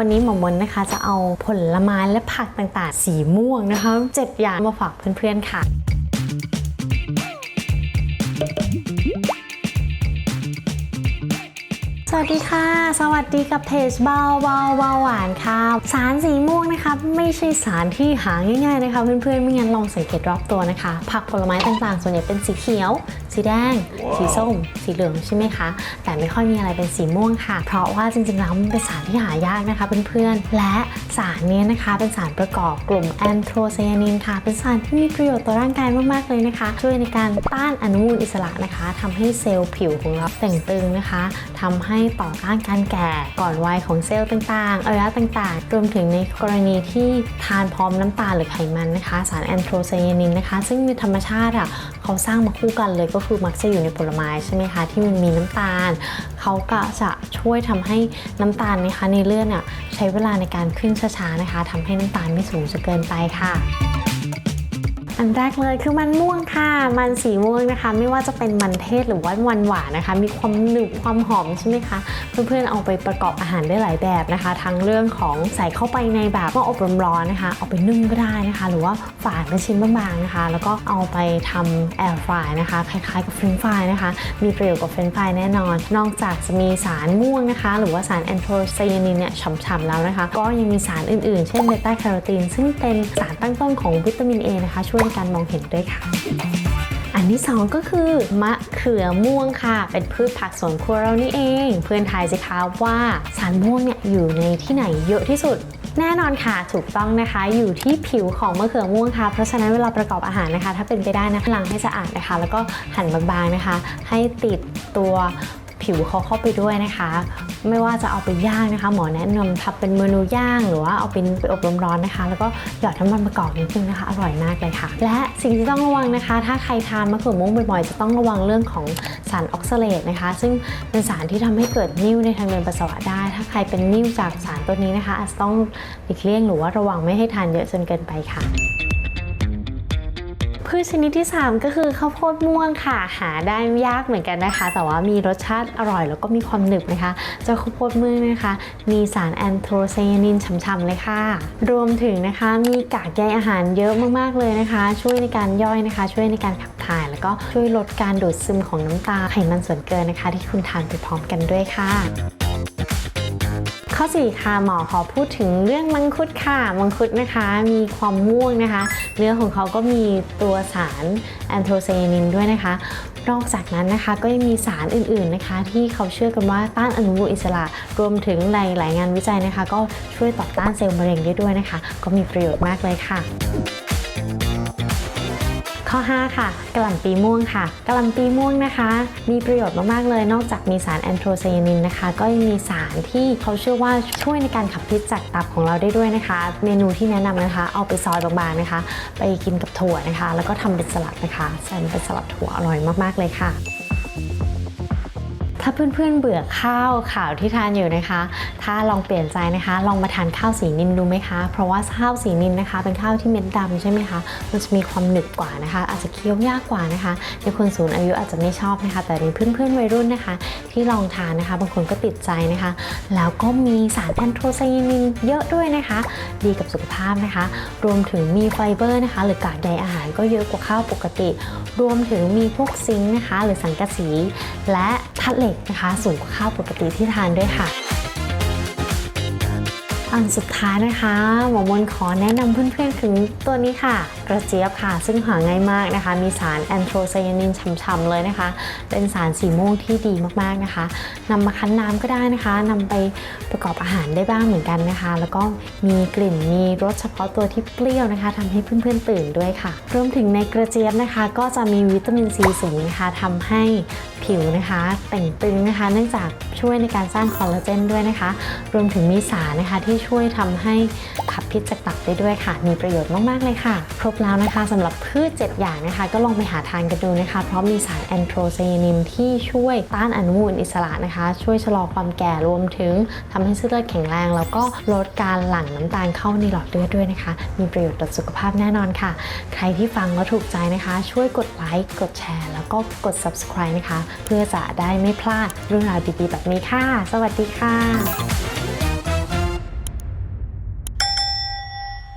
วันนี้หมอมนนะคะจะเอาผลไม้และผักต่างๆ สีม่วงนะคะเจ็ดอย่างมาฝากเพื่อนๆค่ะ วัสดีค่ะ สวัสดีกับเพจเบาเบาเบาหวานค่ะ สารสีม่วงนะคะไม่ใช่สารที่หาง่ายๆนะคะ เพื่อนๆ ไม่งั้นลองสังเกตรอบตัวนะคะ ผักผลไม้ต่างๆ ส่วนใหญ่เป็นสีเขียว สีแดง สีส้ม สีเหลืองใช่ไหมคะ แต่ไม่ค่อยมีอะไรเป็นสีม่วงค่ะ เพราะว่าจริงๆแล้วมันเป็นสารที่หายากนะคะเพื่อนๆ และสารเนี้ยนะคะเป็นสารประกอบกลุ่มแอนโทไซยานินค่ะ เป็นสารที่มีประโยชน์ต่อร่างกายมากๆเลยนะคะ ช่วยในการต้านอนุมูลอิสระนะคะทำให้เซลล์ผิวของเราแต่งตึงนะคะทำให้ต่อต้านการแก่ก่อนวัยของเซลล์ต่างๆอวัยวะต่างๆ รวมถึงในกรณีที่ทานพร้อมน้ำตาลหรือไขมันนะคะ สารแอนโทไซยานินนะคะ ซึ่งในธรรมชาติอะเขาสร้างมาคู่กันเลยก็คือมักจะอยู่ในผลไม้ใช่ไหมคะ ที่มันมีน้ำตาล เขาก็จะช่วยทำให้น้ำตาลนะคะในเลือดอะใช้เวลาในการขึ้นช้าๆนะคะทำให้น้ำตาลไม่สูงจนเกินไปค่ะ อันแรกเลยคือมันม่วงค่ะ มันสีม่วงนะคะ ไม่ว่าจะเป็นมันเทศหรือว่ามันหวานนะคะ มีความหนึบความหอมใช่ไหมคะ เพื่อนๆเอาไปประกอบอาหารได้หลายแบบนะคะ ทั้งเรื่องของใส่เข้าไปในแบบหม้ออบลมร้อนนะคะ เอาไปนึ่งก็ได้นะคะ หรือว่าฝานเป็นชิ้นบางๆนะคะ แล้วก็เอาไปทำแอร์ฟรายนะคะ คล้ายๆกับเฟรนฟรายนะคะ มีประโยชน์กับเฟรนฟรายแน่นอน นอกจากจะมีสารม่วงนะคะ หรือว่าสารแอนโทไซยานินเนี่ยฉ่ำๆแล้วนะคะ ก็ยังมีสารอื่นๆ เช่นเบต้าแคโรทีนซึ่งเป็นสารตั้งต้นของวิตามิน A นะคะช่วยการมองเห็นด้วยค่ะ อันที่สองก็คือ มะเขือม่วงค่ะ เป็นพืชผักสวนครัวเรานี่เอง เพื่อนทายสิคะว่าสารม่วงเนี่ยอยู่ในที่ไหนเยอะที่สุดแน่นอนค่ะถูกต้องนะคะ อยู่ที่ผิวของมะเขือม่วงค่ะ เพราะฉะนั้นเวลาประกอบอาหารนะคะ ถ้าเป็นไปได้นะล้างให้สะอาดนะคะ แล้วก็หั่นบางๆนะคะ ให้ติดตัว ผิวเขาเข้าไปด้วยนะคะ ไม่ว่าจะเอาไปย่างนะคะ หมอแนะนำทำเป็นเมนูย่างหรือว่าเอาเป็นไปอบลมร้อนนะคะ แล้วก็หยอดน้ำมันมะกอกนิดนึงนะคะ อร่อยมากเลยค่ะ และสิ่งที่ต้องระวังนะคะ ถ้าใครทานมะเขือม่วงบ่อยๆ จะต้องระวังเรื่องของสารออกซาเลตนะคะ ซึ่งเป็นสารที่ทำให้เกิดนิ่วในทางเดินปัสสาวะได้ ถ้าใครเป็นนิ่วจากสารตัวนี้นะคะอาจจะต้องหลีกเลี่ยงหรือว่าระวังไม่ให้ทานเยอะจนเกินไปค่ะ พืชชนิดที่ 3 ก็คือข้าวโพดม่วงค่ะ หาได้ยากเหมือนกันนะคะ แต่ว่ามีรสชาติอร่อยแล้วก็มีความหนึบนะคะ เจ้าข้าวโพดม่วงนะคะ มีสารแอนโทไซยานินช่ำๆเลยค่ะ รวมถึงนะคะมีกากใยอาหารเยอะมากๆเลยนะคะ ช่วยในการย่อยนะคะ ช่วยในการขับถ่าย แล้วก็ช่วยลดการดูดซึมของน้ำตาลไขมันส่วนเกินนะคะ ที่คุณทานไปพร้อมกันด้วยค่ะ ข้อ4ค่ะหมอขอพูดถึงเรื่องมังคุดค่ะ มังคุดนะคะมีความม่วงนะคะ เนื้อของเขาก็มีตัวสารแอนโทไซยานินด้วยนะคะ นอกจากนั้นนะคะก็ยังมีสารอื่นๆนะคะ ที่เขาเชื่อกันว่าต้านอนุมูลอิสระ รวมถึงในหลายงานวิจัยนะคะ ก็ช่วยต่อต้านเซลล์มะเร็งได้ด้วยนะคะ ก็มีประโยชน์มากเลยค่ะ ข้อ 5 ค่ะกะหล่ำปีม่วงค่ะกะหล่ำปีม่วงนะคะ มีประโยชน์มาก ๆ เลย นอกจากมีสารแอนโทไซยานินนะคะ ก็ยังมีสารที่เขาเชื่อว่าช่วยในการขับพิษจากตับของเราได้ด้วยนะคะ เมนูที่แนะนำนะคะ เอาไปซอยบางๆนะคะ ไปกินกับถั่วนะคะ แล้วก็ทำเป็นสลัดนะคะใส่เป็นสลัดถั่วอร่อยมาก ๆ เลยค่ะ ถ้าเพื่อนๆเบื่อข้าวขาวที่ทานอยู่นะคะ ถ้าลองเปลี่ยนใจนะคะ ลองมาทานข้าวสีนินดูไหมคะ เพราะว่าข้าวสีนินนะคะ เป็นข้าวที่เม็ดดำใช่ไหมคะ มันจะมีความหนึบกว่านะคะ อาจจะเคี้ยวยากกว่านะคะในคนสูงอายุอาจจะไม่ชอบนะคะ แต่ในเพื่อนๆวัยรุ่นนะคะ ที่ลองทานนะคะ บางคนก็ติดใจนะคะ แล้วก็มีสารแอนโทไซยานินเยอะด้วยนะคะ ดีกับสุขภาพนะคะ รวมถึงมีไฟเบอร์นะคะ หรือกากใยอาหารก็เยอะกว่าข้าวปกติ รวมถึงมีพวกซิงค์นะคะ หรือสังกะสี และธาตุเหล็กนะคะ สูงกว่าข้าวปกติที่ทานด้วยค่ะ อันสุดท้ายนะคะหมอมนขอแนะนำเพื่อนๆถึงตัวนี้ค่ะ กระเจี๊ยบค่ะ ซึ่งหาง่ายมากนะคะ มีสารแอนโทไซยานินช่ำๆเลยนะคะ เป็นสารสีม่วงที่ดีมากๆนะคะนำมาคั้นน้ำก็ได้นะคะนำไปประกอบอาหารได้บ้างเหมือนกันนะคะ แล้วก็มีกลิ่นมีรสเฉพาะตัวที่เปรี้ยวนะคะทำให้เพื่อนๆตื่นด้วยค่ะ รวมถึงในกระเจี๊ยบนะคะ ก็จะมีวิตามินซีสูงนะคะทำให้ผิวนะคะแต่งตึงนะคะ เนื่องจาก ช่วยในการสร้างคอลลาเจนด้วยนะคะ รวมถึงมีสารนะคะที่ช่วยทำให้ขับพิษจากตับได้ด้วยค่ะ มีประโยชน์มาก ๆ เลยค่ะ ครบแล้วนะคะสำหรับพืช 7 อย่างนะคะ ก็ลองไปหาทานกันดูนะคะ เพราะมีสารแอนโทไซยานินที่ช่วยต้านอนุมูลอิสระนะคะ ช่วยชะลอความแก่รวมถึงทำให้เส้นเลือดแข็งแรง แล้วก็ลดการหลั่งน้ำตาลเข้าในหลอดเลือดด้วยนะคะ มีประโยชน์ต่อสุขภาพแน่นอนค่ะ ใครที่ฟังแล้วถูกใจนะคะ ช่วยกดไลค์กดแชร์ แล้วก็กด subscribe นะคะ เพื่อจะได้ไม่พลาดเรื่องราวดีๆแบบนี้นี้ค่ะ สวัสดีค่ะ